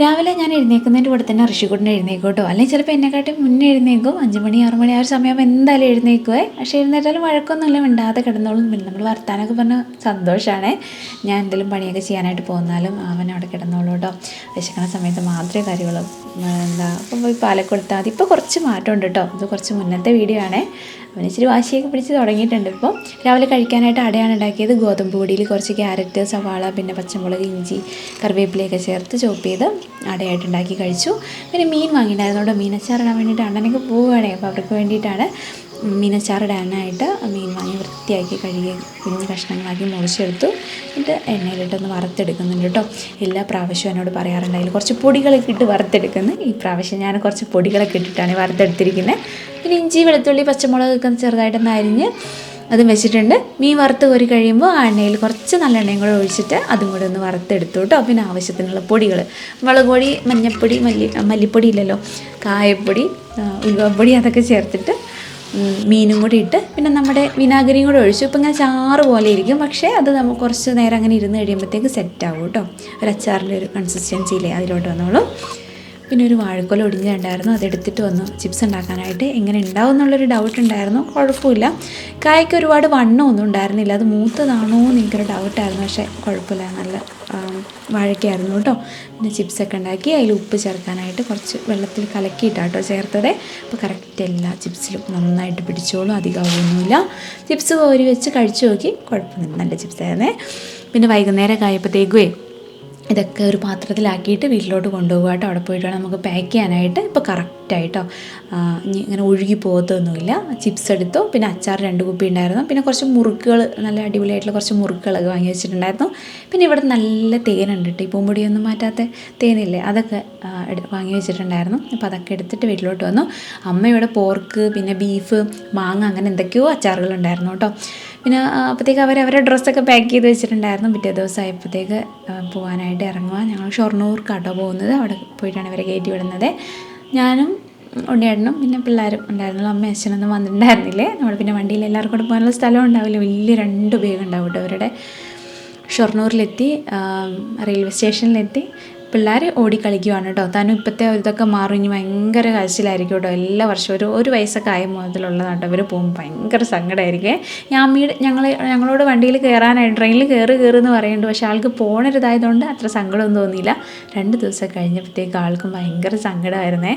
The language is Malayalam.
രാവിലെ ഞാൻ എഴുന്നേൽക്കുന്നതിന്റെ കൂടെ തന്നെ ഋഷിക്കുട്ടിനെ എഴുന്നേക്കും കേട്ടോ അല്ലെങ്കിൽ ചിലപ്പോൾ എന്നെക്കാട്ടി മുന്നേ എഴുന്നേക്കും. അഞ്ച് മണി ആറ് മണി ആ ഒരു സമയം എന്തായാലും എഴുന്നേക്കുവേ. പക്ഷേ എഴുന്നേറ്റാലും വഴക്കൊന്നുമില്ല മിണ്ടാതെ കിടന്നോളും. പിന്നെ നമ്മൾ വർത്താനൊക്കെ പറഞ്ഞ സന്തോഷമാണ് ഞാൻ എന്തെങ്കിലും പണിയൊക്കെ ചെയ്യാനായിട്ട് പോകുന്നാലും അവൻ അവിടെ കിടന്നോളൂ കേട്ടോ. വിശക്കണ സമയത്ത് മാത്രമേ കാര്യമുള്ളൂ. എന്താ അപ്പം പോയി പാലക്കൊടുത്താൽ മതി. ഇപ്പോൾ കുറച്ച് മാറ്റമുണ്ട് കേട്ടോ. ഇത് കുറച്ച് മുന്നത്തെ വീഡിയോ ആണേ. അവന് ഇച്ചിരി വാശിയൊക്കെ പിടിച്ച് തുടങ്ങിയിട്ടുണ്ട്. ഇപ്പോൾ രാവിലെ കഴിക്കാനായിട്ട് അടയാണ് ഉണ്ടാക്കിയത്. ഗോതമ്പ് പൊടിയിൽ കുറച്ച് ക്യാരറ്റ് സവാള പിന്നെ പച്ചമുളക് ഇഞ്ചി കറിവേപ്പിലയൊക്കെ ചേർത്ത് ചോപ്പ് ചെയ്ത് അടയായിട്ട് ഉണ്ടാക്കി കഴിച്ചു. പിന്നെ മീൻ വാങ്ങിയിട്ടുണ്ടായിരുന്നു. മീനച്ചാറിടാൻ വേണ്ടിയിട്ട് അണ്ണനൊക്കെ പോവുകയാണേ. അപ്പോൾ അവർക്ക് വേണ്ടിയിട്ടാണ് മീനച്ചാറിടാനായിട്ട് മീൻ വാങ്ങി വൃത്തിയാക്കി കഴുകി കുഞ്ഞ് കഷ്ണങ്ങളാക്കി മുറിച്ചെടുത്തു. എന്നിട്ട് എണ്ണയിലിട്ടൊന്ന് വറുത്തെടുക്കുന്നുണ്ട് കേട്ടോ. എല്ലാ പ്രാവശ്യവും എന്നോട് പറയാറുണ്ട് അതിൽ കുറച്ച് പൊടികളൊക്കെ ഇട്ട് വറുത്തെടുക്കുന്നു. ഈ പ്രാവശ്യം ഞാൻ കുറച്ച് പൊടികളൊക്കെ ഇട്ടിട്ടാണ് വറുത്തെടുത്തിരിക്കുന്നത് പിന്നെ ഇഞ്ചി വെളുത്തുള്ളി പച്ചമുളകൊക്കെ ചെറുതായിട്ടൊന്ന് അരിഞ്ഞ് അതും വെച്ചിട്ടുണ്ട്. മീൻ വറുത്ത് കോരി കഴിയുമ്പോൾ ആ എണ്ണയിൽ കുറച്ച് നല്ല എണ്ണയും കൂടെ ഒഴിച്ചിട്ട് അതും കൂടെ ഒന്ന് വറുത്തെടുത്തു കേട്ടോ. പിന്നെ ആവശ്യത്തിനുള്ള പൊടികൾ മുളക് പൊടി മഞ്ഞൾപ്പൊടി മല്ലി മല്ലിപ്പൊടി ഇല്ലല്ലോ കായപ്പൊടി ഉലുവപ്പൊടി അതൊക്കെ ചേർത്തിട്ട് മീനും കൂടി ഇട്ട് പിന്നെ നമ്മുടെ വിനാഗിരിയും കൂടെ ഒഴിച്ചു. ഇപ്പം ഇങ്ങനെ ചാറ് പോലെ ഇരിക്കും. പക്ഷേ അത് നമുക്ക് കുറച്ച് നേരം അങ്ങനെ ഇരുന്ന് കഴിയുമ്പോഴത്തേക്ക് സെറ്റ് ആവും കേട്ടോ. ഒരു അച്ചാറിന്റെ ഒരു കൺസിസ്റ്റൻസിയിലേ അതിലോട്ട് വന്നോളൂ. പിന്നെ ഒരു വാഴക്കൊല ഒടിഞ്ഞിട്ടുണ്ടായിരുന്നു. അതെടുത്തിട്ട് വന്നു ചിപ്സ് ഉണ്ടാക്കാനായിട്ട്. എങ്ങനെ ഉണ്ടാവും എന്നുള്ളൊരു ഡൗട്ട് ഉണ്ടായിരുന്നു. കുഴപ്പമില്ല. കായ്ക്ക് ഒരുപാട് വണ്ണമൊന്നും ഉണ്ടായിരുന്നില്ല. അത് മൂത്തതാണോ എന്ന് എനിക്കൊരു ഡൗട്ടായിരുന്നു പക്ഷേ കുഴപ്പമില്ല. നല്ല വാഴക്കായിരുന്നു കേട്ടോ. പിന്നെ ചിപ്സൊക്കെ ഉണ്ടാക്കി. അതിൽ ഉപ്പ് ചേർക്കാനായിട്ട് കുറച്ച് വെള്ളത്തിൽ കലക്കിയിട്ടാട്ടോ ചേർത്തത്. അപ്പോൾ കറക്റ്റ് എല്ലാ ചിപ്സിലും നന്നായിട്ട് പിടിച്ചോളും. അധികമൊന്നുമില്ല ചിപ്സ് കോരി വെച്ച് കഴിച്ചു നോക്കി. കുഴപ്പമില്ല നല്ല ചിപ്സായിരുന്നേ പിന്നെ വൈകുന്നേരം ആയപ്പോഴത്തേക്കുവേ ഇതൊക്കെ ഒരു പാത്രത്തിലാക്കിയിട്ട് വീട്ടിലോട്ട് കൊണ്ടുപോകുക കേട്ടോ അവിടെ പോയിട്ട് നമുക്ക് പാക്ക് ചെയ്യാനായിട്ട് ഇപ്പോൾ കറക്റ്റായിട്ടോ ഇങ്ങനെ ഒഴുകി പോകത്തൊന്നുമില്ല. ചിപ്സ് എടുത്തു. പിന്നെ അച്ചാർ രണ്ട് കുപ്പി ഉണ്ടായിരുന്നു. പിന്നെ കുറച്ച് മുറുക്കുകൾ നല്ല അടിപൊളിയായിട്ടുള്ള കുറച്ച് മുറുക്കുകളൊക്കെ വാങ്ങി വെച്ചിട്ടുണ്ടായിരുന്നു. പിന്നെ ഇവിടെ നല്ല തേനുണ്ട് കേട്ടോ. ഈ പൂമ്പൊടിയൊന്നും മാറ്റാത്ത തേനില്ലേ? അതൊക്കെ വാങ്ങി വെച്ചിട്ടുണ്ടായിരുന്നു. അപ്പോൾ അതൊക്കെ എടുത്തിട്ട് വീട്ടിലോട്ട് വന്നു. അമ്മ ഇവിടെ പോർക്ക് പിന്നെ ബീഫ് മാങ്ങ അങ്ങനെ എന്തൊക്കെയോ അച്ചാറുകളുണ്ടായിരുന്നു കേട്ടോ. പിന്നെ അപ്പോഴത്തേക്ക് അവർ അവരുടെ ഡ്രസ്സൊക്കെ പാക്ക് ചെയ്ത് വെച്ചിട്ടുണ്ടായിരുന്നു. പിറ്റേ ദിവസം ആയപ്പോഴത്തേക്ക് പോകാനായിട്ട് ഇറങ്ങുക ഞങ്ങൾ ഷൊർണൂർക്കാട്ടോ പോകുന്നത്. അവിടെ പോയിട്ടാണ് ഇവരെ കയറ്റി വിടുന്നത്. ഞാനും ഉണ്ണിയേട്ടനും പിന്നെ പിള്ളേരും ഉണ്ടായിരുന്നുള്ളൂ അമ്മ അച്ഛനൊന്നും വന്നിട്ടുണ്ടായിരുന്നില്ലേ? നമ്മൾ പിന്നെ വണ്ടിയിൽ എല്ലാവർക്കും കൂടെ പോകാനുള്ള സ്ഥലം ഉണ്ടാവില്ല. വലിയ രണ്ട് ഉപയോഗം ഉണ്ടാവും കേട്ടോ അവരുടെ ഷൊർണൂരിലെത്തി റെയിൽവേ സ്റ്റേഷനിലെത്തി. പിള്ളേർ ഓടിക്കളിക്കുവാണ് കേട്ടോ. താനും ഇപ്പോഴത്തെ ഇതൊക്കെ മാറും. ഇനി ഭയങ്കര കരച്ചിലായിരിക്കും കേട്ടോ. എല്ലാ വർഷവും ഒരു ഒരു വയസ്സൊക്കെ ആയ മുതലുള്ളതാണ് കേട്ടോ. ഇവർ പോകുമ്പോൾ ഭയങ്കര സങ്കടമായിരിക്കും ഞാൻ അമ്മയുടെ ഞങ്ങൾ ഞങ്ങളോട് വണ്ടിയിൽ കയറാനായിട്ട് ട്രെയിനിൽ കയറി കയറി എന്ന് പറയുന്നുണ്ട്. പക്ഷേ ആൾക്ക് പോണരുതായതുകൊണ്ട് അത്ര സങ്കടമൊന്നും തോന്നിയില്ല. രണ്ട് ദിവസം കഴിഞ്ഞപ്പോഴത്തേക്ക് ആൾക്കും ഭയങ്കര സങ്കടമായിരുന്നേ.